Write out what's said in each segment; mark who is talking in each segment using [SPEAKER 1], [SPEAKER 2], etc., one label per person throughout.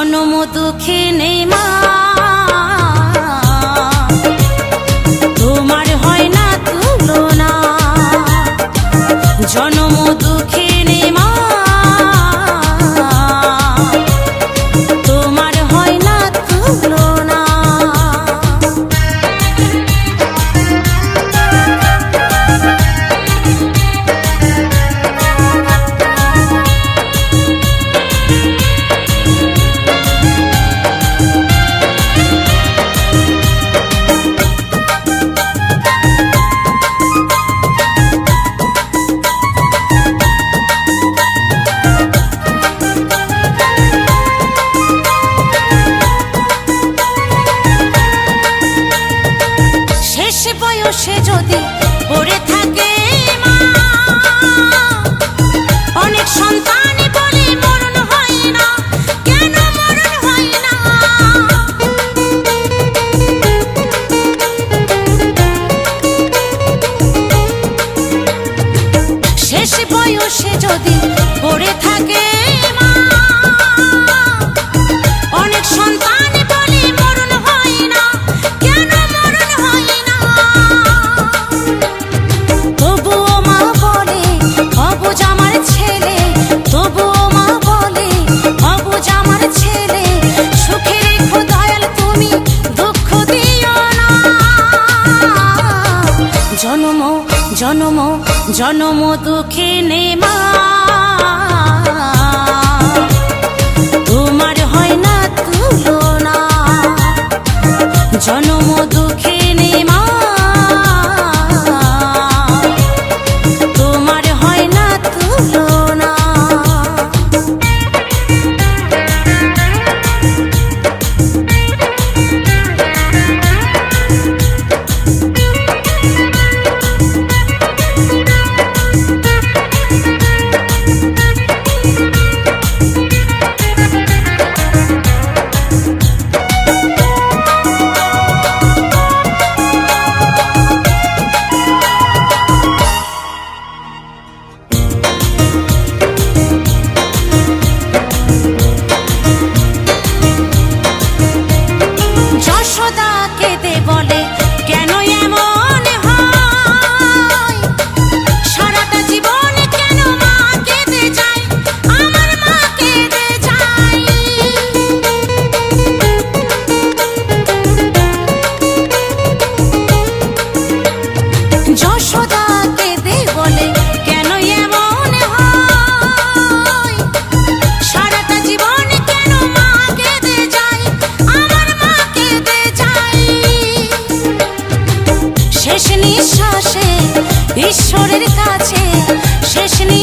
[SPEAKER 1] জনম দুঃখে নেই বয়সে যদি জনম জনম জনম দুঃখে নেমা। তোমার হয় না তুলনা। জনম দুঃখে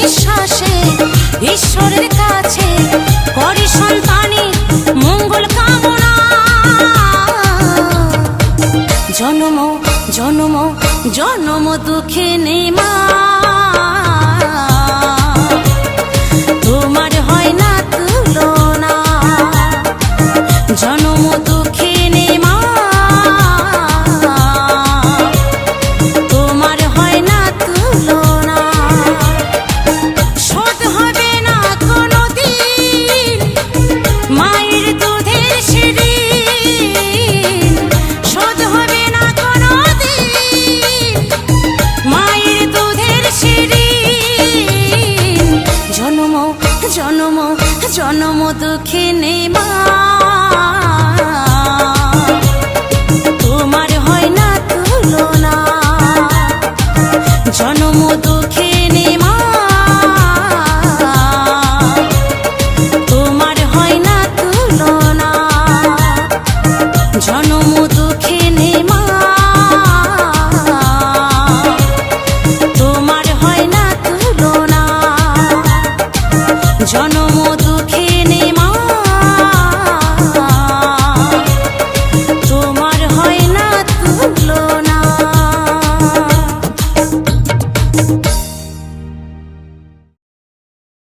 [SPEAKER 1] বিশ্বাসে, ঈশ্বরের কাছে করি সন্তানে মঙ্গল কামনা। জনম জনম জনম দুঃখে নেমা তোমার হয় না